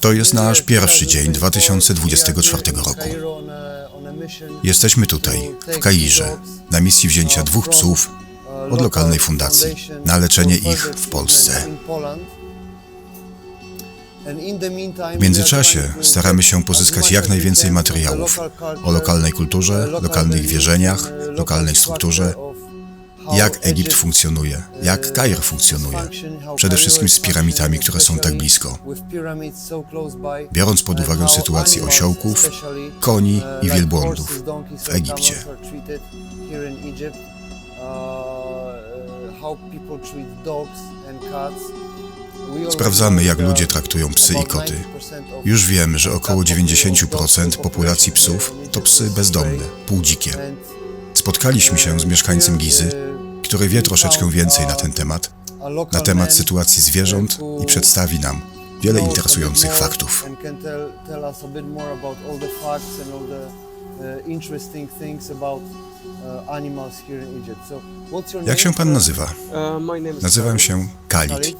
To jest nasz pierwszy dzień 2024 roku. Jesteśmy tutaj, w Kairze, na misji wzięcia dwóch psów od lokalnej fundacji na leczenie ich w Polsce. W międzyczasie staramy się pozyskać jak najwięcej materiałów o lokalnej kulturze, lokalnych wierzeniach, lokalnej strukturze, Jak Egipt funkcjonuje, jak Kair funkcjonuje, przede wszystkim z piramidami, które są tak blisko. Biorąc pod uwagę sytuację osiołków, koni i wielbłądów w Egipcie. Sprawdzamy, jak ludzie traktują psy i koty. Już wiemy, że około 90% populacji psów to psy bezdomne, półdzikie. Spotkaliśmy się z mieszkańcem Gizy, który wie troszeczkę więcej na ten temat, na temat sytuacji zwierząt i przedstawi nam wiele interesujących faktów. Jak się pan nazywa? Nazywam się Khalid.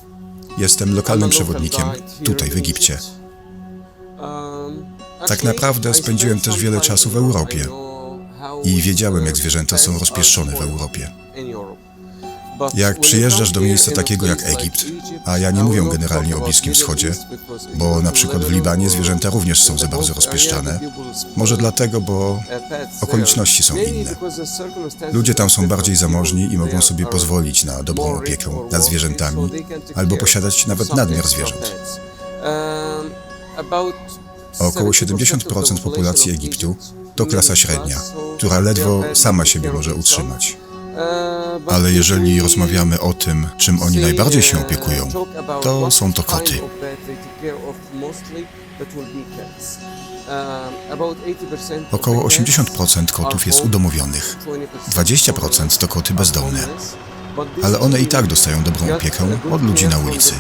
Jestem lokalnym przewodnikiem tutaj w Egipcie. Tak naprawdę spędziłem też wiele czasu w Europie I wiedziałem, jak zwierzęta są rozpieszczone w Europie. Jak przyjeżdżasz do miejsca takiego jak Egipt, a ja nie mówię generalnie o Bliskim Wschodzie, Bo na przykład w Libanie zwierzęta również są za bardzo rozpieszczane. Może dlatego, bo okoliczności są inne. Ludzie tam są bardziej zamożni i mogą sobie pozwolić na dobrą opiekę nad zwierzętami albo posiadać nawet nadmiar zwierząt. Około 70% populacji Egiptu to klasa średnia, która ledwo sama siebie może utrzymać. Ale jeżeli rozmawiamy o tym, czym oni najbardziej się opiekują, to są to koty. Około 80% kotów jest udomowionych, 20% to koty bezdomne, ale one i tak dostają dobrą opiekę od ludzi na ulicy.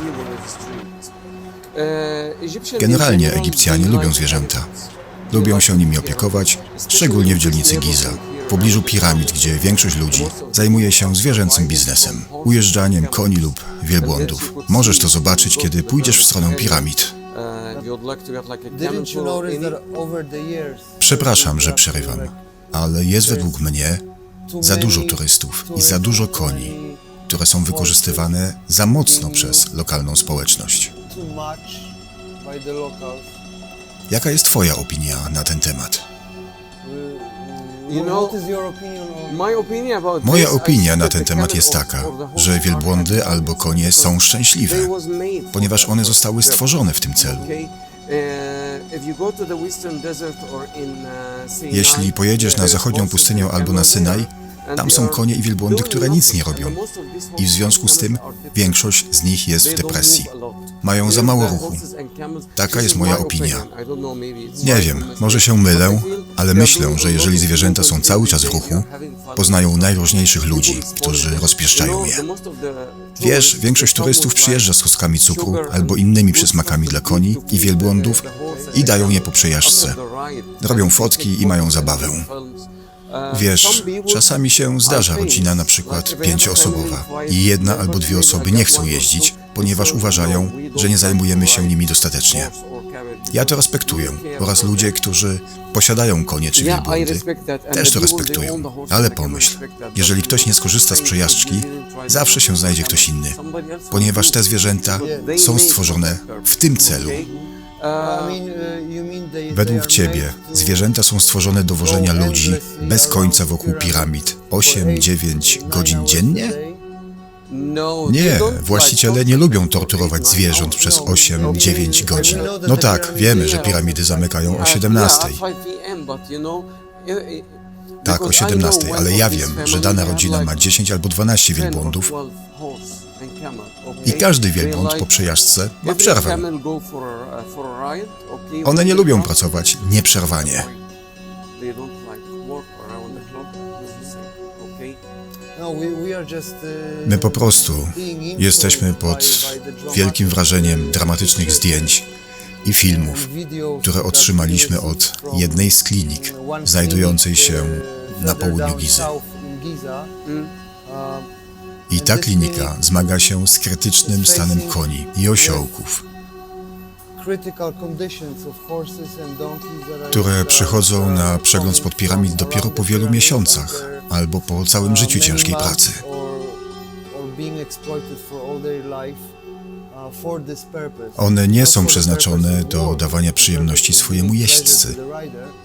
Generalnie Egipcjanie lubią zwierzęta. Lubią się nimi opiekować, szczególnie w dzielnicy Giza, pobliżu piramid, gdzie większość ludzi zajmuje się zwierzęcym biznesem, ujeżdżaniem koni lub wielbłądów. Możesz to zobaczyć, kiedy pójdziesz w stronę piramid. Przepraszam, że przerywam, ale jest według mnie za dużo turystów i za dużo koni, które są wykorzystywane za mocno przez lokalną społeczność. Jaka jest Twoja opinia na ten temat? Moja opinia na ten temat jest taka, że wielbłądy albo konie są szczęśliwe, ponieważ one zostały stworzone w tym celu. Jeśli pojedziesz na zachodnią pustynię albo na Synaj, tam są konie i wielbłądy, które nic nie robią. I w związku z tym większość z nich jest w depresji. Mają za mało ruchu. Taka jest moja opinia. Nie wiem, może się mylę, ale myślę, że jeżeli zwierzęta są cały czas w ruchu, poznają najróżniejszych ludzi, którzy rozpieszczają je. Wiesz, większość turystów przyjeżdża z kostkami cukru albo innymi przysmakami dla koni i wielbłądów i dają je po przejażdżce. Robią fotki i mają zabawę. Wiesz, czasami się zdarza rodzina na przykład pięcioosobowa i jedna albo dwie osoby nie chcą jeździć, ponieważ uważają, że nie zajmujemy się nimi dostatecznie. Ja to respektuję oraz ludzie, którzy posiadają konie czy wielbłądy, też to respektują. Ale pomyśl, jeżeli ktoś nie skorzysta z przejażdżki, zawsze się znajdzie ktoś inny, ponieważ te zwierzęta są stworzone w tym celu. Według Ciebie zwierzęta są stworzone do wożenia ludzi bez końca wokół piramid 8-9 godzin dziennie? Nie, właściciele nie lubią torturować zwierząt przez 8-9 godzin. No tak, wiemy, że piramidy zamykają o 17. Tak, o 17, ale ja wiem, że dana rodzina ma 10 albo 12 wielbłądów i każdy wielbłąd po przejażdżce ma przerwę. One nie lubią pracować nieprzerwanie. My po prostu jesteśmy pod wielkim wrażeniem dramatycznych zdjęć i filmów, które otrzymaliśmy od jednej z klinik znajdującej się na południu Gizy. I ta klinika zmaga się z krytycznym stanem koni i osiołków, które przychodzą na przegląd spod piramid dopiero po wielu miesiącach albo po całym życiu ciężkiej pracy. One nie są przeznaczone do dawania przyjemności swojemu jeźdźcy,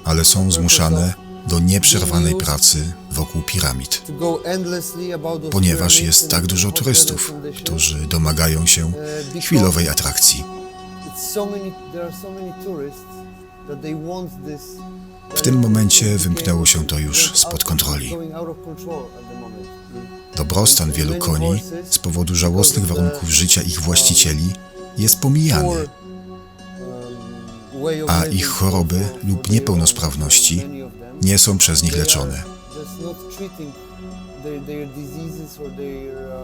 ale są zmuszane do nieprzerwanej pracy wokół piramid, ponieważ jest tak dużo turystów, którzy domagają się chwilowej atrakcji. W tym momencie wymknęło się to już spod kontroli. Dobrostan wielu koni z powodu żałosnych warunków życia ich właścicieli jest pomijany, a ich choroby lub niepełnosprawności nie są przez nich leczone,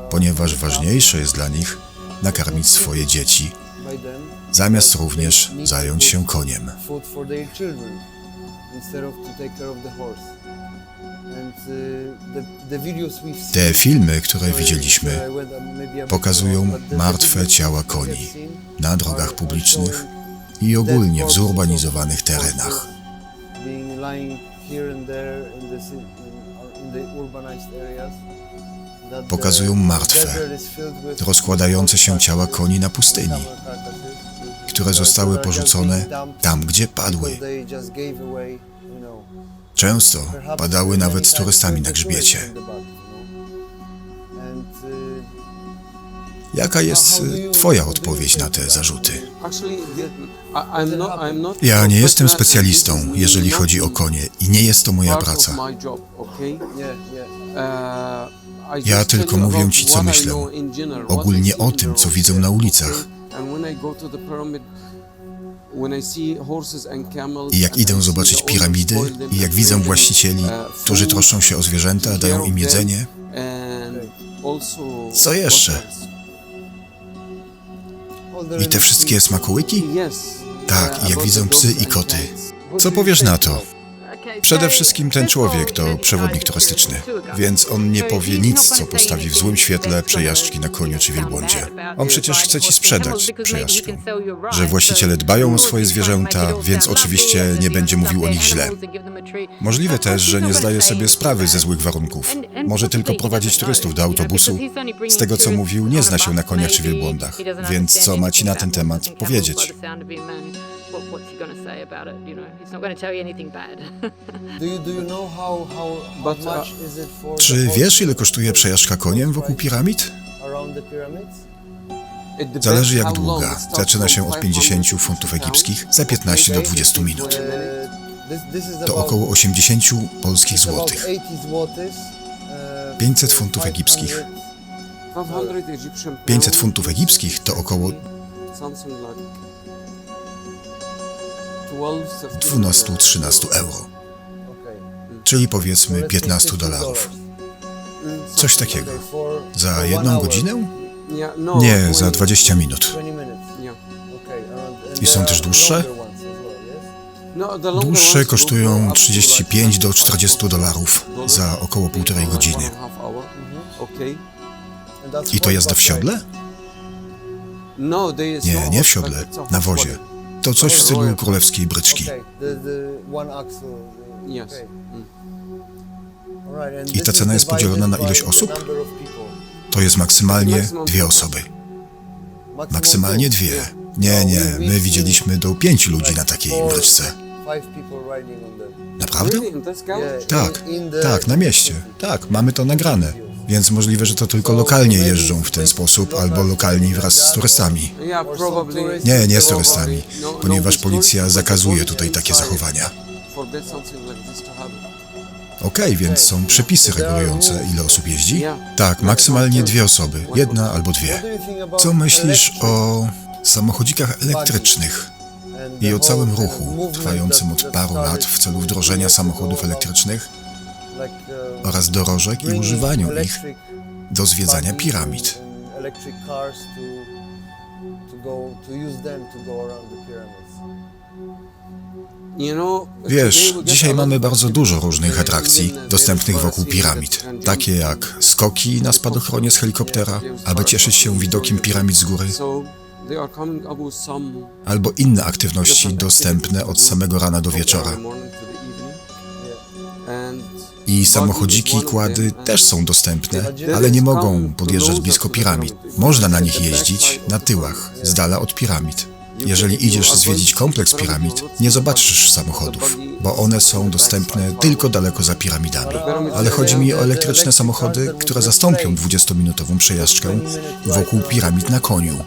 ponieważ ważniejsze jest dla nich nakarmić swoje dzieci, zamiast również zająć się koniem. Te filmy, które widzieliśmy, pokazują martwe ciała koni na drogach publicznych i ogólnie w zurbanizowanych terenach. Pokazują martwe, rozkładające się ciała koni na pustyni, które zostały porzucone tam, gdzie padły. Często padały nawet z turystami na grzbiecie. Jaka jest y, Twoja odpowiedź na te zarzuty? Ja nie jestem specjalistą, jeżeli chodzi o konie, i nie jest to moja praca. Ja tylko mówię Ci, co myślę. Ogólnie o tym, co widzę na ulicach. I jak idę zobaczyć piramidy i jak widzę właścicieli, którzy troszczą się o zwierzęta, dają im jedzenie, Co jeszcze? I te wszystkie smakołyki? Tak, i jak widzę psy i koty. Co powiesz na to? Przede wszystkim ten człowiek to przewodnik turystyczny, więc on nie powie nic, co postawi w złym świetle przejażdżki na koniu czy wielbłądzie. On przecież chce ci sprzedać przejażdżkę. Że właściciele dbają o swoje zwierzęta, więc oczywiście nie będzie mówił o nich źle. Możliwe też, że nie zdaje sobie sprawy ze złych warunków. Może tylko prowadzić turystów do autobusu. Z tego co mówił, nie zna się na koniach czy wielbłądach. Więc co ma ci na ten temat powiedzieć? Czy wiesz, ile kosztuje przejażdżka koniem wokół piramid? Zależy jak długa. Zaczyna się od 50 funtów egipskich za 15 do 20 minut. To około 80 polskich złotych. 500 funtów egipskich. 500 funtów egipskich to około 12-13 euro, czyli powiedzmy 15 dolarów. Coś takiego. Za jedną godzinę? Nie, za 20 minut. I są też dłuższe? Dłuższe kosztują 35 do 40 dolarów za około półtorej godziny. I to jazda w siodle? Nie, nie w siodle, na wozie. To coś w stylu królewskiej bryczki. I ta cena jest podzielona na ilość osób? To jest maksymalnie dwie osoby. Maksymalnie dwie. Nie, nie, my widzieliśmy do pięciu ludzi na takiej bryczce. Naprawdę? Tak, tak, na mieście. Tak, mamy to nagrane. Więc możliwe, że to tylko lokalnie jeżdżą w ten sposób, albo lokalni wraz z turystami. Nie, nie z turystami, ponieważ policja zakazuje tutaj takie zachowania. Okej, więc są przepisy regulujące, ile osób jeździ? Tak, maksymalnie dwie osoby, jedna albo dwie. Co myślisz o samochodzikach elektrycznych i o całym ruchu trwającym od paru lat w celu wdrożenia samochodów elektrycznych oraz dorożek i używaniu ich do zwiedzania piramid? Wiesz, dzisiaj mamy bardzo dużo różnych atrakcji dostępnych wokół piramid. Takie jak skoki na spadochronie z helikoptera, aby cieszyć się widokiem piramid z góry, albo inne aktywności dostępne od samego rana do wieczora. I samochodziki i kłady też są dostępne, ale nie mogą podjeżdżać blisko piramid. Można na nich jeździć na tyłach, z dala od piramid. Jeżeli idziesz zwiedzić kompleks piramid, nie zobaczysz samochodów, bo one są dostępne tylko daleko za piramidami. Ale chodzi mi o elektryczne samochody, które zastąpią 20-minutową przejażdżkę wokół piramid na koniu.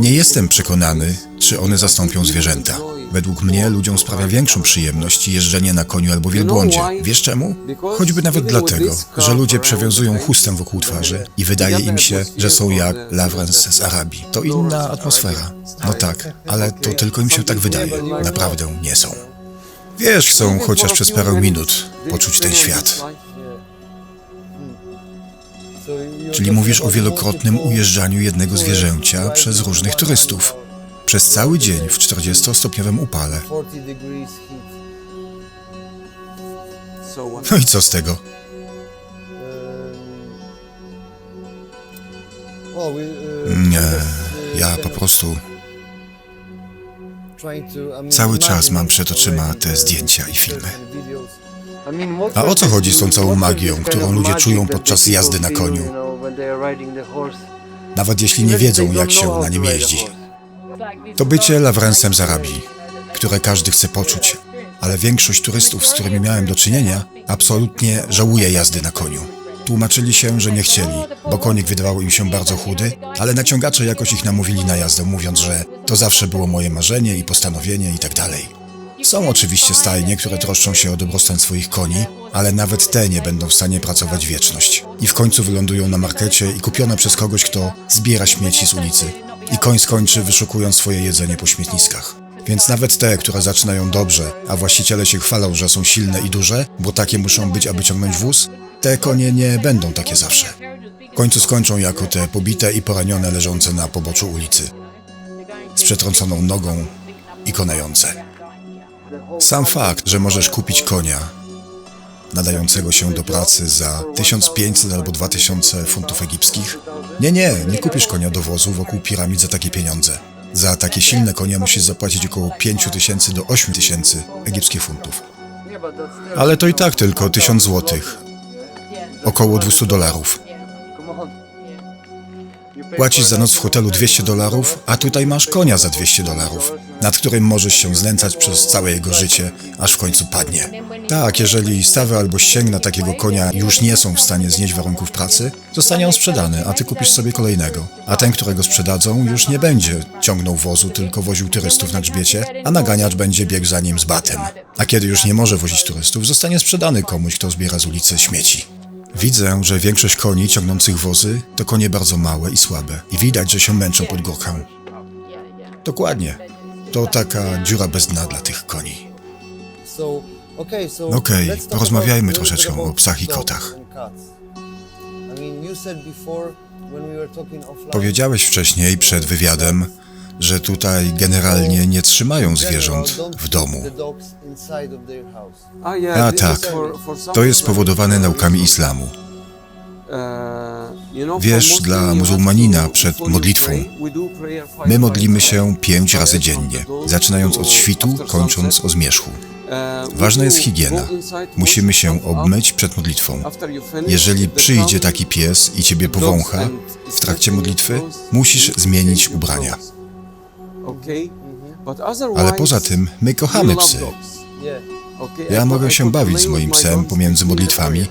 Nie jestem przekonany, czy one zastąpią zwierzęta. Według mnie ludziom sprawia większą przyjemność jeżdżenie na koniu albo wielbłądzie. Wiesz czemu? Choćby nawet dlatego, że ludzie przewiązują chustę wokół twarzy i wydaje im się, że są jak Lawrence z Arabii. To inna atmosfera. No tak, ale to tylko im się tak wydaje. Naprawdę nie są. Wiesz, chcą chociaż przez parę minut poczuć ten świat. Czyli mówisz o wielokrotnym ujeżdżaniu jednego zwierzęcia przez różnych turystów. Przez cały dzień w 40-stopniowym upale. 40 degrees heat. No i co z tego? Nie, ja po prostu cały czas mam przed oczyma te zdjęcia i filmy. A o co chodzi z tą całą magią, którą ludzie czują podczas jazdy na koniu? Nawet jeśli nie wiedzą, jak się na nim jeździ. To bycie Lawrencem z Arabii, które każdy chce poczuć, ale większość turystów, z którymi miałem do czynienia, absolutnie żałuje jazdy na koniu. Tłumaczyli się, że nie chcieli, bo konik wydawał im się bardzo chudy, ale naciągacze jakoś ich namówili na jazdę, mówiąc, że to zawsze było moje marzenie i postanowienie i tak dalej. Są oczywiście stajnie, które troszczą się o dobrostan swoich koni, ale nawet te nie będą w stanie pracować wieczność. I w końcu wylądują na markecie i kupione przez kogoś, kto zbiera śmieci z ulicy. I koń skończy wyszukując swoje jedzenie po śmietniskach. Więc nawet te, które zaczynają dobrze, a właściciele się chwalą, że są silne i duże, bo takie muszą być, aby ciągnąć wóz, te konie nie będą takie zawsze. W końcu skończą jako te pobite i poranione leżące na poboczu ulicy, z przetrąconą nogą i konające. Sam fakt, że możesz kupić konia nadającego się do pracy za 1500 albo 2000 funtów egipskich. Nie, nie, nie kupisz konia do wozu wokół piramid za takie pieniądze. Za takie silne konia musisz zapłacić około 5000 do 8000 egipskich funtów. Ale to i tak tylko 1000 złotych, około 200 dolarów. Płacisz za noc w hotelu 200 dolarów, a tutaj masz konia za 200 dolarów, nad którym możesz się znęcać przez całe jego życie, aż w końcu padnie. Tak, jeżeli stawy albo ścięgna takiego konia już nie są w stanie znieść warunków pracy, zostanie on sprzedany, a ty kupisz sobie kolejnego. A ten, którego sprzedadzą, już nie będzie ciągnął wozu, tylko woził turystów na grzbiecie, a naganiacz będzie biegł za nim z batem. A kiedy już nie może wozić turystów, zostanie sprzedany komuś, kto zbiera z ulicy śmieci. Widzę, że większość koni ciągnących wozy to konie bardzo małe i słabe. I widać, że się męczą pod górkę. Dokładnie. To taka dziura bez dna dla tych koni. Okay, so Okej, talk porozmawiajmy troszeczkę o psach i kotach. Powiedziałeś wcześniej przed wywiadem, że tutaj generalnie nie trzymają zwierząt w domu. A tak, to jest spowodowane naukami islamu. Wiesz, dla muzułmanina przed modlitwą My modlimy się pięć razy dziennie, zaczynając od świtu, kończąc o zmierzchu. Ważna jest higiena. Musimy się obmyć przed modlitwą. Jeżeli przyjdzie taki pies i ciebie powącha w trakcie modlitwy, musisz zmienić ubrania. Ale poza tym, my kochamy psy. Ja mogę się bawić z moim psem pomiędzy modlitwami,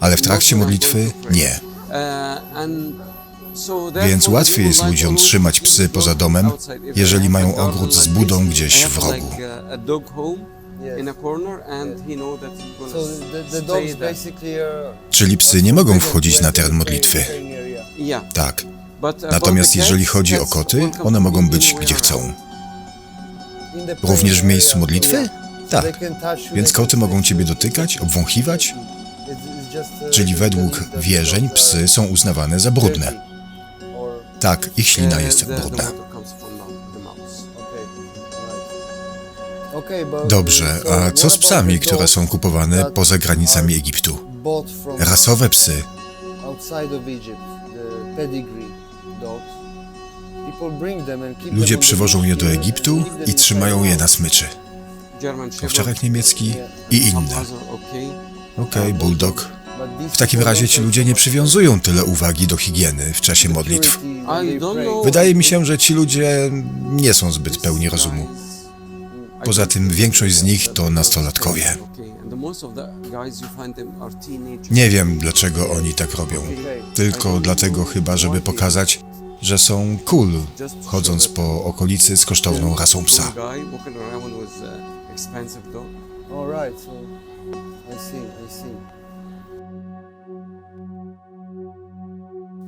ale w trakcie modlitwy nie. Więc łatwiej jest ludziom trzymać psy poza domem, jeżeli mają ogród z budą gdzieś w rogu. Czyli psy nie mogą wchodzić na teren modlitwy. uh, Tak. Natomiast jeżeli chodzi o koty, one mogą być gdzie chcą. Również w miejscu modlitwy? Tak. Więc koty mogą ciebie dotykać, obwąchiwać, czyli według wierzeń psy są uznawane za brudne. Tak, ich ślina jest brudna. Dobrze, a co z psami, które są kupowane poza granicami Egiptu? Rasowe psy. outside of Egypt, the pedigree Ludzie przywożą je do Egiptu i trzymają je na smyczy. Owczarek niemiecki i inne. other, okay. Okej, bulldog. W takim razie ci ludzie nie przywiązują tyle uwagi do higieny w czasie modlitw. Wydaje mi się, że ci ludzie nie są zbyt pełni rozumu. Poza tym większość z nich to nastolatkowie. Nie wiem, dlaczego oni tak robią. Tylko dlatego chyba, żeby pokazać, że są cool, chodząc po okolicy z kosztowną rasą psa.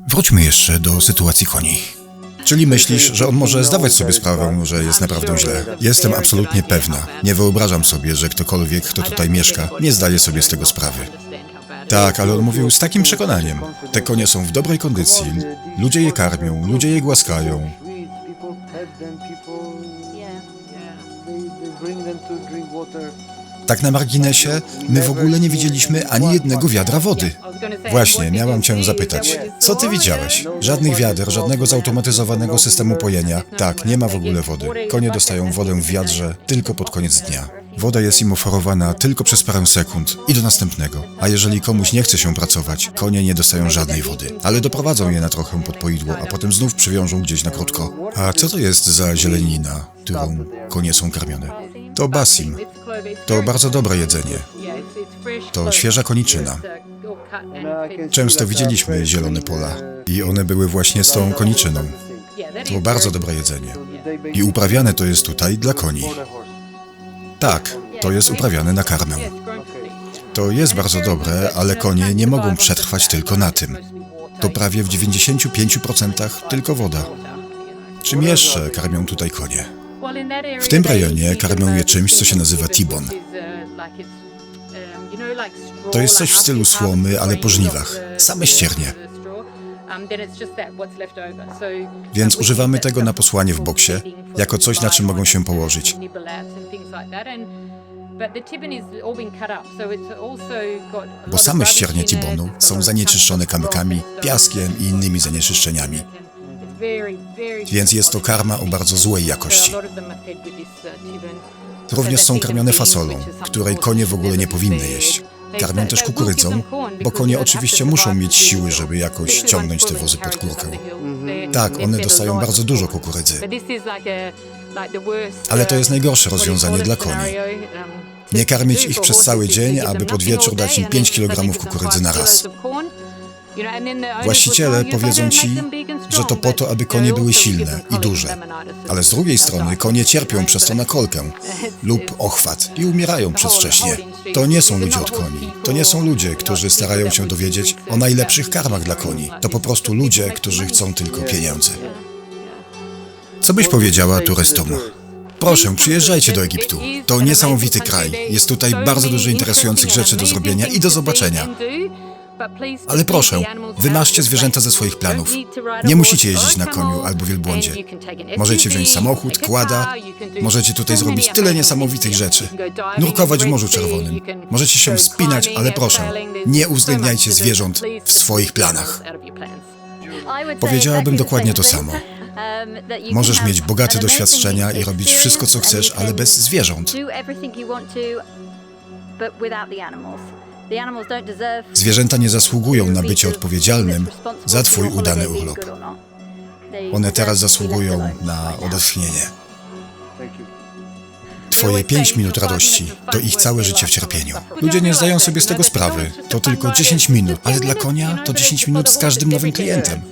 Wróćmy jeszcze do sytuacji koni. Czyli myślisz, że on może zdawać sobie sprawę, że jest naprawdę źle? Jestem absolutnie pewna. Nie wyobrażam sobie, że ktokolwiek, kto tutaj mieszka, nie zdaje sobie z tego sprawy. Tak, ale on mówił z takim przekonaniem. Te konie są w dobrej kondycji, ludzie je karmią, ludzie je głaskają. Tak na marginesie, my w ogóle nie widzieliśmy ani jednego wiadra wody. Właśnie, miałam cię zapytać, co ty widziałeś? Żadnych wiader, żadnego zautomatyzowanego systemu pojenia. Tak, nie ma w ogóle wody. Konie dostają wodę w wiadrze tylko pod koniec dnia. Woda jest im oferowana tylko przez parę sekund i do następnego. A jeżeli komuś nie chce się pracować, konie nie dostają żadnej wody. Ale doprowadzą je na trochę pod poidło, a potem znów przywiążą gdzieś na krótko. A co to jest za zielenina, którą konie są karmione? To basim. To bardzo dobre jedzenie. To świeża koniczyna. Często widzieliśmy zielone pola i one były właśnie z tą koniczyną. To bardzo dobre jedzenie. I uprawiane to jest tutaj dla koni. Tak, to jest uprawiane na karmę. To jest bardzo dobre, ale konie nie mogą przetrwać tylko na tym. To prawie w 95% tylko woda. Czym jeszcze karmią tutaj konie? W tym rejonie karmią je czymś, co się nazywa tibon. To jest coś w stylu słomy, ale po żniwach. Same ściernie. Więc używamy tego na posłanie w boksie, jako coś, na czym mogą się położyć. Bo same ściernie tibonu są zanieczyszczone kamykami, piaskiem i innymi zanieczyszczeniami. Więc jest to karma o bardzo złej jakości. Również są karmione fasolą, której konie w ogóle nie powinny jeść. Karmią też kukurydzą, bo konie oczywiście muszą mieć siły, żeby jakoś ciągnąć te wozy pod górkę. Tak, one dostają bardzo dużo kukurydzy. Ale to jest najgorsze rozwiązanie dla koni. Nie karmić ich przez cały dzień, aby pod wieczór dać im 5 kg kukurydzy na raz. Właściciele powiedzą ci, że to po to, aby konie były silne i duże. Ale z drugiej strony konie cierpią przez to na kolkę lub ochwat i umierają przedwcześnie. To nie są ludzie od koni. To nie są ludzie, którzy starają się dowiedzieć o najlepszych karmach dla koni. To po prostu ludzie, którzy chcą tylko pieniędzy. Co byś powiedziała turystom? Proszę, przyjeżdżajcie do Egiptu. To niesamowity kraj. Jest tutaj bardzo dużo interesujących rzeczy do zrobienia i do zobaczenia. Ale proszę, wymarzcie zwierzęta ze swoich planów. Nie musicie jeździć na koniu albo wielbłądzie. Możecie wziąć samochód, kłada. Możecie tutaj zrobić tyle niesamowitych rzeczy. Nurkować w Morzu Czerwonym. Możecie się wspinać, ale proszę, nie uwzględniajcie zwierząt w swoich planach. Powiedziałabym dokładnie to samo. Możesz mieć bogate doświadczenia i robić wszystko, co chcesz, ale bez zwierząt. Zwierzęta nie zasługują na bycie odpowiedzialnym za Twój udany urlop. One teraz zasługują na odetchnienie. Twoje pięć minut radości to ich całe życie w cierpieniu. Ludzie nie zdają sobie z tego sprawy. To tylko 10 minut, ale dla konia to 10 minut z każdym nowym klientem.